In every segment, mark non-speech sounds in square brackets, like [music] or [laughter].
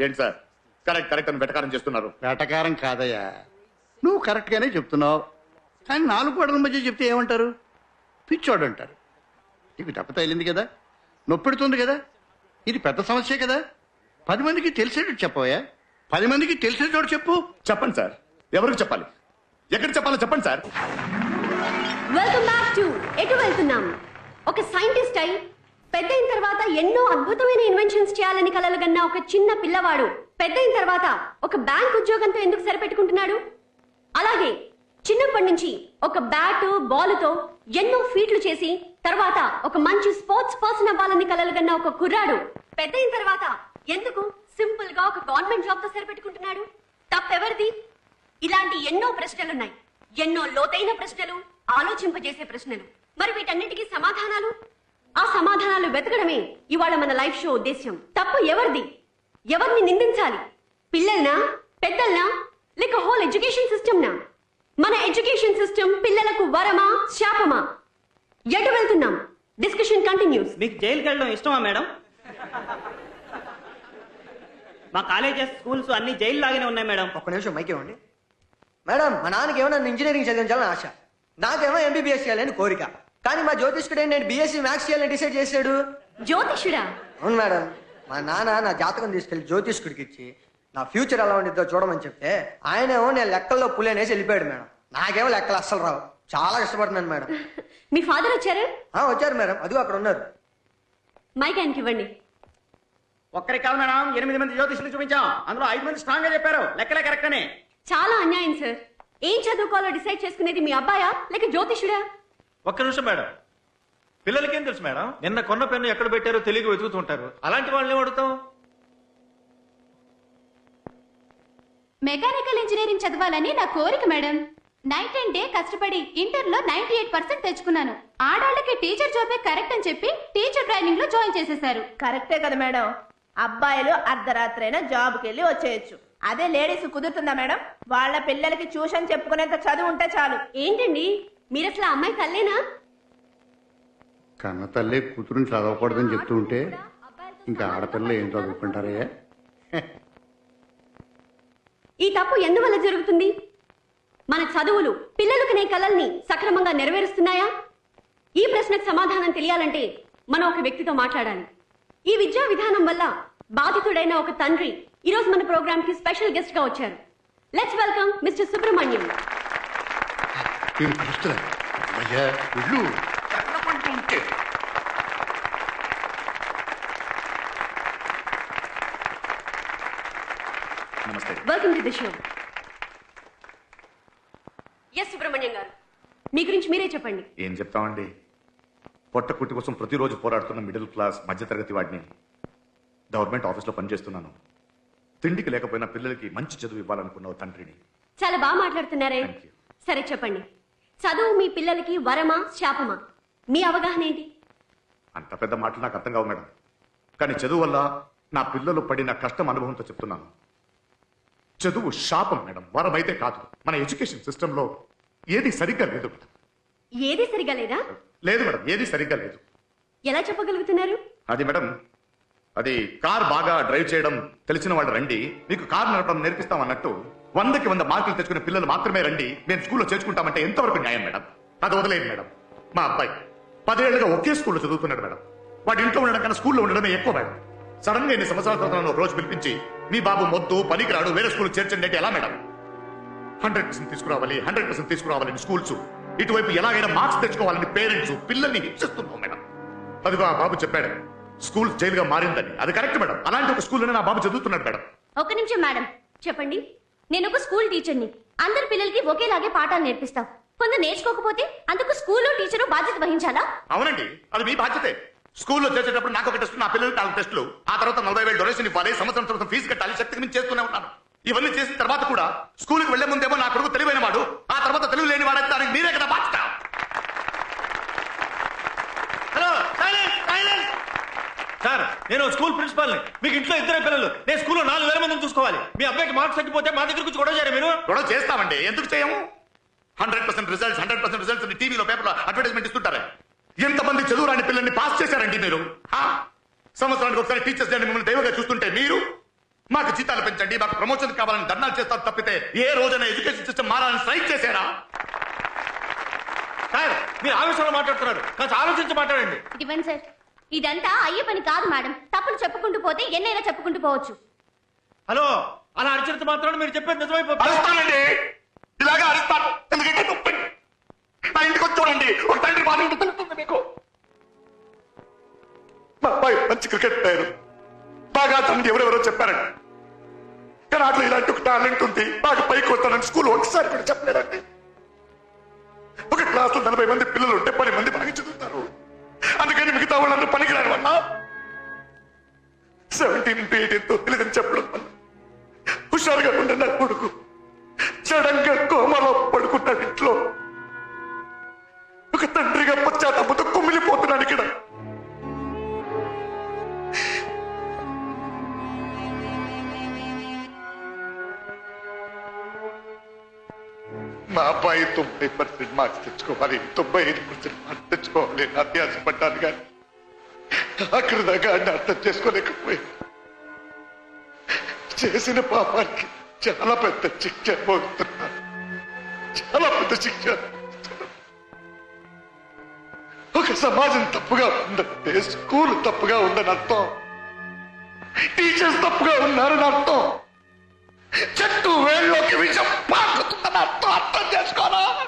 ఏంటి sir? Correct correct అని వెటకారం చేస్తున్నారు. వేటకారం కాదయ్యా. నువ్వు కరెక్ట్గానే చెప్తున్నావు. కానీ నాలుగు గోడల మధ్య చెప్తే ఏమంటారు? పిచ్చోడు అంటారు నీకు దెబ్బ తగిలింది కదా? నొప్పెడుతుంది కదా? ఇది పెద్ద సమస్యే కదా? పది మందికి తెలిసేటట్టు చెప్పవయ్యా. పది మందికి తెలిసిన చోటు చెప్పు. చెప్పండి సార్. ఎవరికి చెప్పాలి? ఎక్కడ చెప్పాలో చెప్పండి సార్. వెల్కమ్ బ్యాక్ టు ఎటు వెళ్తున్నాం? ఒక సైంటిస్ట్ అయి పెద్ద అయిన తర్వాత ఎన్నో అద్భుతమైన ఇన్వెన్షన్స్ చేయాలని కలలుగన్న ఒక చిన్న పిల్లవాడు. పెద్ద అయిన తర్వాత ఒక బ్యాంక్ ఉద్యోగంతో ఎందుకు సరిపెట్టుకుంటున్నాడు? అలాగే చిన్నప్పటి నుంచి ఒక బ్యాట్ బాలుతో ఎన్నో ఫీట్లు చేసి తర్వాత ఒక మంచి స్పోర్ట్స్ పర్సన్ అవ్వాలని కలలుగన్న ఒక కుర్రాడు. పెద్ద అయిన తర్వాత ఎందుకు సింపుల్గా ఒక గవర్నమెంట్ జాబ్తో సరిపెట్టుకుంటున్నాడు? తప్పెవరిది? ఇలాంటి ఎన్నో ప్రశ్నలున్నాయి. ఎన్నో లోతైన ప్రశ్నలు ఆలోచింపజేసే ప్రశ్నలు. మరి వీటన్నిటికీ సమాధానాలు? ఆ సమాధానాలు వెతకడమే ఇవాళ మన లైఫ్ షో ఉద్దేశ్యం. తప్పు ఎవరిది? ఎవరిని నిందించాలి? పిల్లల్నా? పెద్దల్నా? లేక హోల్ ఎడ్యుకేషన్ సిస్టమ్ నా మన ఎడ్యుకేషన్ సిస్టమ్ పిల్లలకు వరమా శాపమా? ఎటు వెళ్తున్నాం? Discussion continues. మీకు జైలుకి వెళ్ళడం ఇష్టమా మేడం? మా కాలేజెస్ స్కూల్స్ అన్ని జైలు లాగానే ఉన్నాయి మేడం. ఒక్క నిమిషం మైక్ ఇవ్వండి. మేడం మా నాన్నకి ఏమో నన్ను ఇంజనీరింగ్ చదివించాలని ఆశ. నాకేమో ఎంబీబీఎస్ చేయాలని కోరిక. కానీ మా జ్యోతిష్కుడు నేను బీఎస్సీ మ్యాథ్స్ చేయాలని డిసైడ్ చేశాడు? జ్యోతిషుడా అవును మేడం. మా నాన్న నా జాతకం తీసుకెళ్ళి జ్యోతిష్కుడికి ఇచ్చి నా ఫ్యూచర్ ఎలా ఉండిద్దో చూడమని చెప్తే ఆయనేమో నేను లెక్కల్లో పులి అనేసి వెళ్ళిపోయాడు మేడం. నాకేమో లెక్కలు అస్సలు రావు. చాలా కష్టపడుతున్నాను మేడం. [laughs] మీ ఫాదర్ వచ్చారు? ఆ, వచ్చారు మేడం. అదిగో అక్కడ ఉన్నారు. మైక్ ఆయనకి ఇవ్వండి. ఒక్కరికి కాదు మేడం ఎనిమిది మంది జ్యోతిష్యులు చూపించాం. అందులో ఐదు మంది స్ట్రాంగ్గా చెప్పారు. లెక్కలే కరెక్ట్ అని. చాలా అన్యాయం సార్ ఏం చదువుకోవాలో డిసైడ్ చేసుకునేది మీ అబ్బాయా లేక జ్యోతిషుడా ఒక్క నిమిషం మేడం. పిల్లలకేం తెలుసు మేడం? నిన్న కొన్న పెన్ను ఎక్కడ పెట్టారో తెలియక వెతుకుతుంటారు. అలాంటి వాళ్ళని ఏం అడుగుతాం మెకానికల్ ఇంజనీరింగ్ చదవాలని నా కోరిక మేడం. నైట్ అండ్ డే కష్టపడి ఇంటర్లో నైన్టీ ఎయిట్ పర్సెంట్ తెచ్చుకున్నాను. ఆడాళ్ళకి టీచర్ జాబే కరెక్ట్ అని చెప్పి టీచర్ ట్రైనింగ్లో జాయిన్ చేసేశారు. కరెక్టే కదా మేడం. అబ్బాయిలు అర్ధరాత్రైనా జాబ్కి వెళ్ళి వచ్చేయచ్చు. అదే లేడీస్ కుదురుతుందా మేడం? వాళ్ళ పిల్లలకి ట్యూషన్ చెప్పుకునేంత చదువు ఉంటే చాలు. ఏంటండి? మీరు అసలు అమ్మాయి తల్లేనా? కన్న తల్లి కూతురుని చదవకూడదని చెప్తూ ఉంటే ఇంకా ఆడపిల్లలు ఏం చదువుకుంటారయ్యా? [laughs] ఈ తప్పు ఎందువల్ల జరుగుతుంది? మన చదువులు పిల్లలకు నే కలల్ని సక్రమంగా నెరవేరుస్తున్నాయా? ఈ ప్రశ్నకు సమాధానం తెలియాలంటే మనం ఒక వ్యక్తితో మాట్లాడాలి. ఈ విద్యా విధానం వల్ల బాధితుడైన ఒక తండ్రి ఈ రోజు మన ప్రోగ్రామ్కి స్పెషల్ గెస్ట్గా వచ్చారు. లెట్స్ వెల్కమ్ మిస్టర్ సుబ్రహ్మణ్యం ఏం ప్రశ్న అయ్యా ఇల్లు ఉంటే నమస్తే welcome to the show S Subrahmanyam garu. మీ గురించి మీరే చెప్పండి. ఏం చెప్తామండి? పొట్ట కుట్టి కోసం ప్రతిరోజు పోరాడుతున్న మిడిల్ క్లాస్ మధ్యతరగతి వాడిని గవర్నమెంట్ ఆఫీస్లో పనిచేస్తున్నాను. తిండికి లేకపోయినా పిల్లలకి మంచి చదువు ఇవ్వాలనుకున్న ఓ తండ్రిని. చాలా బాగా మాట్లాడుతున్నారే. సరే చెప్పండి. చదువు మీ పిల్లలకి వరమా శాపమా? మీ అవగాహన ఏంటి? అంత పెద్ద మాటలు నాకు అర్థం కావు మేడం. కానీ చదువు వల్ల నా పిల్లలు పడిన కష్టం అనుభవంతో చెప్తున్నాను. చదువు శాపం మేడం వరమైతే కాదు. మన ఎడ్యుకేషన్ సిస్టంలో ఏది సరిగ్గా లేదు మేడం. ఏది సరిగా లేదా? లేదు మేడం ఏది సరిగ్గా లేదు. ఎలా చెప్పగలుగుతున్నారు? అది మేడం అది కార్ బాగా డ్రైవ్ చేయడం తెలిసిన వాళ్ళు రండి మీకు కార్ నడపడం నేర్పిస్తాం అన్నట్టు వందకి వంద మార్కులు తెచ్చుకునే పిల్లలు మాత్రమే రండి మేము స్కూల్లో చేర్చుకుంటామంటే ఎంతవరకు న్యాయం మేడం? అది వదిలేదు మేడం. మా అబ్బాయి పదేళ్ళుగా ఒకే స్కూల్లో చదువుతున్నాడు మేడం. వాడి ఇంట్లో ఉండడం కన్నా స్కూల్లో ఉండడమే ఎక్కువ మేడం. సడన్గా ఎన్ని సంవత్సరాల తర్వాత రోజు పిలిపించి మీ బాబు మొద్దు పనికిరాడు వేరే స్కూల్ చేర్చండి అంటే ఎలా మేడం? హండ్రెడ్ పర్సెంట్ తీసుకురావాలి హండ్రెడ్ పర్సెంట్ తీసుకురావాలని స్కూల్స్. ఇటువైపు ఎలాగైనా మార్క్స్ తెచ్చుకోవాలని పేరెంట్స్ పిల్లల్ని హింసిస్తున్నాం మేడం. అదిగో ఆ బాబు చెప్పాడు స్కూల్ జైలుగా మారిందని. అది కరెక్ట్ మేడం. అలాంటి ఒక స్కూల్లోనే నా బాబు చదువుతున్నాడు మేడం. ఒక నిమిషం మేడం. చెప్పండి. నేను ఒక స్కూల్ టీచర్ని. అందరి పిల్లలకి ఒకేలాగే పాఠాలు నేర్పిస్తాం. కొందరు నేర్చుకోకపోతే అందుకు స్కూల్లో టీచరు బాధ్యత వహించాలా? అవునండి అది మీ బాధ్యతే. స్కూల్లో చేసేటప్పుడు నాకు ఒక టెస్ట్ నా పిల్లలకి నాలుగు టెస్టులు. ఆ తర్వాత నలభై వేలు డొనేషన్ ఇవ్వాలి సంవత్సరం తర్వాత ఫీజు కట్టాలి శక్తికి మించి చేస్తూనే ఉంటాను ఇవన్నీ చేసిన తర్వాత కూడా స్కూల్కి వెళ్ళే ముందేమో నా కొడుకు తెలివైన వాడు ఆ తర్వాత తెలివి లేని వాడైతే దానికి మీరే కదా బాధ్యత. సార్ నేను స్కూల్ ప్రిన్సిపాల్ మీకు ఇంట్లో ఇద్దరే పిల్లలు. నేను స్కూల్లో నాలుగు వేల మందిని చూసుకోవాలి. మీ అబ్బాయికి మార్క్స్ తగ్గిపోతే మా దగ్గర వచ్చి గొడవ చేయరు మీరు? గొడవ చేస్తామండి. ఎందుకు చేయము? Hundred percent results hundred percent results టీవీలో పేపర్లో అడ్వర్టైజ్మెంట్ ఇస్తుంటారే. ఎంతమంది చదువు రాని పిల్లల్ని పాస్ చేశారండి మీరు? సంవత్సరానికి ఒకసారి టీచర్స్ డే మిమ్మల్ని దైవగా చూస్తుంటే మీరు మాకు జీతాలు పెంచండి మాకు ప్రమోషన్ కావాలని ధర్నాలు చేస్తారు తప్పితే ఏ రోజైనా ఎడ్యుకేషన్ సిస్టమ్ మారాలని స్ట్రైక్ చేశారా? సార్ మీరు ఆవేశంలో మాట్లాడుతున్నారు. కాస్త ఆలోచించి మాట్లాడండి. ఇవ్వండి సార్. ఇదంతా అయ్యే పని కాదు మేడం. తప్పులు చెప్పుకుంటూ పోతే ఎన్నైనా చెప్పుకుంటూ పోవచ్చు. హలో అలా అరిచినంత మాత్రం మీరు చెప్పేది నిజమైపోతుంది. అరుస్తానండి. ఇలాగా అరుస్తాను. ఎందుకంటే నొప్పి. నా ఇంటికి వచ్చి చూడండి. ఒక తండ్రి బాధ తెలుస్తుంది మీకు. మా అబ్బాయి మంచి క్రికెట్ ప్లేయర్ బాగా తనకి ఎవరెవరో చెప్పారండి. కానీ అట్లా ఇలాంటి ఒక టాలెంట్ ఉంది. బాగా పైకి వస్తానని స్కూల్ ఒకసారి కూడా చెప్పలేదండి. ఒక క్లాస్లో నలభై మంది పిల్లలు ఉంటే పది మంది బాగా చదువుతారు. వాళ్ళందరూ పనికిరాని వల్ల సెవెంటీన్ ఇంటూ ఎయిటీన్ తొమ్మిదని చెప్పడం వల్ల హుషారుగా ఉండే నా కొడుకు. చడంగా కోమలో పడుకున్నాడు ఇంట్లో. ఒక తండ్రిగా పశ్చాత్తాపంతో కుమిలిపోతున్నాడు ఇక్కడ. మా అబ్బాయి తొంభై పర్సెంట్ మార్క్స్ తెచ్చుకోవాలి తొంభై ఐదు పర్సెంట్ మార్క్స్ తెచ్చుకోవాలి అని అత్యాసపడ్డాను కానీ అక్కడ దాకా అర్థం చేసుకోలేకపోయాను. చేసిన పాపానికి చాలా పెద్ద శిక్ష పోతున్నా చాలా పెద్ద శిక్ష. ఒక సమాజం తప్పుగా ఉందంటే స్కూల్ తప్పుగా ఉందని అర్థం. టీచర్స్ తప్పుగా ఉన్నారని అర్థం. చెట్టు వేళ్ళలోకి విషం పాకుతుందని అర్థం. అర్థం చేసుకోనా?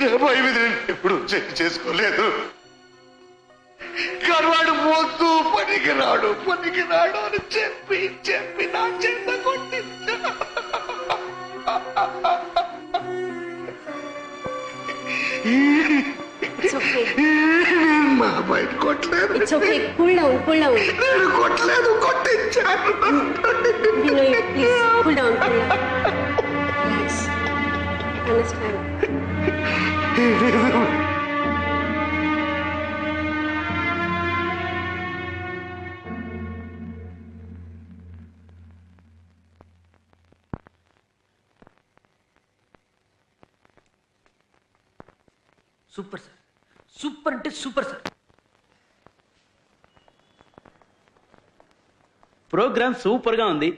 రేపు ఐదు ఎప్పుడు చెక్ చేసుకోలేదు. కర్వాడు మోస్తూ పనికి రాడు పనికి రాడు అని చెప్పి చెప్పి నా చెంత కొట్టించాడు మా అబ్బాయి కొట్టలేదు. నేను కొట్టలేదు కొట్టించాను. వినయ్ సూపర్ సార్ సూపర్ అంటే సూపర్ సార్ ప్రోగ్రామ్ సూపర్గా ఉంది.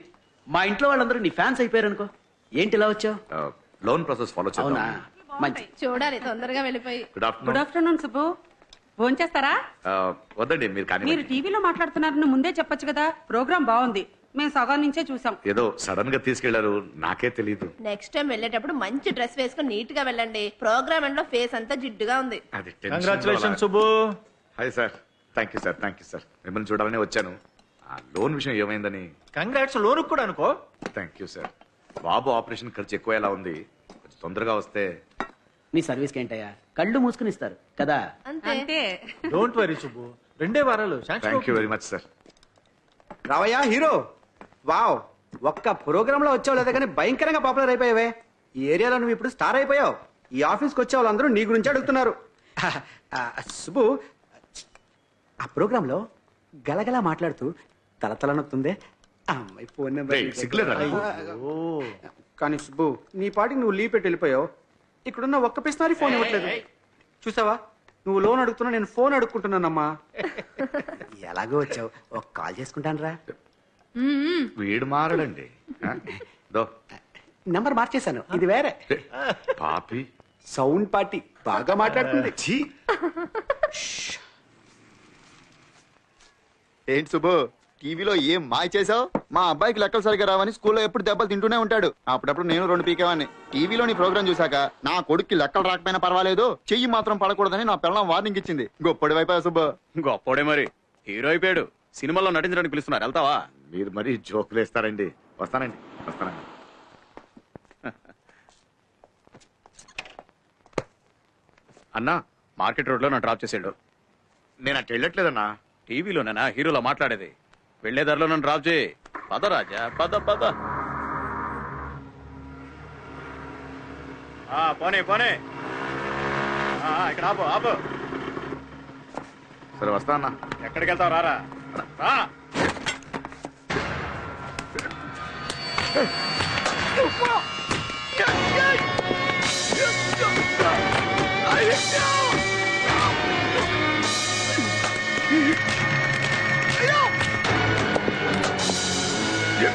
మా ఇంట్లో వాళ్ళందరూ నీ ఫ్యాన్స్ అయిపోయారు అనుకో ఏంటి ఇలా వచ్చావు? లోన్ ప్రాసెస్ ఫాలో అవునా? మంచి చూడాలి తొందరగా వెళ్ళిపోయి. Good good afternoon afternoon Subbu. భోంచేస్తారా? వద్దండి మీరు కానీ మీరు టీవీలో మాట్లాడుతున్నారని ముందే చెప్పొచ్చు కదా. ప్రోగ్రామ్ బాగుంది. మేము సగం నుంచే చూసాం. ఏదో సడన్గా తీసుకెళ్ళారు. నాకే తెలియదు నెక్స్ట్ టైం వెళ్ళేటప్పుడు మంచి డ్రెస్ వేసుకుని నీట్గా వెళ్ళండి. ప్రోగ్రామ్ ఎండ్లో ఫేస్ అంతా జిడ్డుగా ఉంది. అది congratulation Subbu. Hi sir thank you sir thank you sir మిమ్మల్ని చూడాలని వచ్చాను. ఆ లోన్ విషయం ఏమైందని? కంగ్రాట్స్ లోను కూడా అనుకో. థ్యాంక్ యూ సార్ బాబు ఆపరేషన్ ఖర్చు ఎక్కువ ఎలా ఉంది? కొంచెం తొందరగా వస్తే నీ సర్వీస్కి ఏంటయ్యా? కళ్ళు మూసుకుని ఇస్తారు కదా? అంతే. Don't worry Subbu. రెండే వారాలు. Thank you very much sir రావయ్యా హీరో వావ్ ఒక్క ప్రోగ్రామ్లో వచ్చావు లేదా కానీ భయంకరంగా పాపులర్ అయిపోయావే. ఈ ఏరియాలో నువ్వు ఇప్పుడు స్టార్ అయిపోయావు. ఈ ఆఫీస్కి వచ్చే వాళ్ళందరూ నీ గురించి అడుగుతున్నారు. [laughs] సుబ్బు ఆ ప్రోగ్రామ్లో గలగలా మాట్లాడుతూ తలతల నొత్తుందే ఆ అమ్మాయి ఫోన్ నెంబర్? కానీ సుబ్బు నీ పాటికి నువ్వు లీవ్ పెట్టి వెళ్ళిపోయావు. ఇక్కడున్న ఒక్క పిసినారి ఫోన్ ఇవ్వట్లేదు. చూసావా? నువ్వు లోన్ అడుగుతున్నా నేను ఫోన్ అడుక్కుంటున్నానమ్మా. ఎలాగో వచ్చావు? ఒక కాల్ చేసుకుంటాను రా వీడు మారడండి. ఆ? దో. నంబర్ మార్చేశాను. ఇది వేరే. పాపి. Sound party. బాగా మాట్లాడుతుంది. ఛీ. ఏంటి సుబ్బు? టీవీలో ఏం మాయ చేసావు మా అబ్బాయికి లెక్కలు సరిగా రావని స్కూల్లో ఎప్పుడు దెబ్బలు తింటూనే ఉంటాడు. అప్పుడప్పుడు నేను రెండు పీకేవాడిని టీవీలో నీ ప్రోగ్రామ్ చూశాక నా కొడుక్కి లెక్కలు రాకపోయినా పర్వాలేదు చెయ్యి మాత్రం పడకూడదని నా పిల్లం వార్నింగ్ ఇచ్చింది. గొప్పడి వైపు సుబ్బు. గొప్పోడే మరి. హీరో అయిపోయాడు. సినిమాలో నటించడానికి పిలుస్తున్నారు. వెళ్తావా? మీరు మరీ జోకులు వేస్తారండి. వస్తానండి వస్తానండి. అన్నా మార్కెట్ రోడ్లో నన్ను డ్రాప్ చేసాడు నేను అటు వెళ్ళట్లేదన్నా. టీవీలోనేనా? హీరోలో మాట్లాడేది. వెళ్ళే దారిలో నన్ను డ్రాప్ చేయి. పద రాజా పద పద. ఆ, పోనీ పోనీ. ఇక్కడ ఆపు ఆపు. సరే వస్తా అన్నా. ఎక్కడికి వెళ్తావు? రారా. రా. Yeah. 别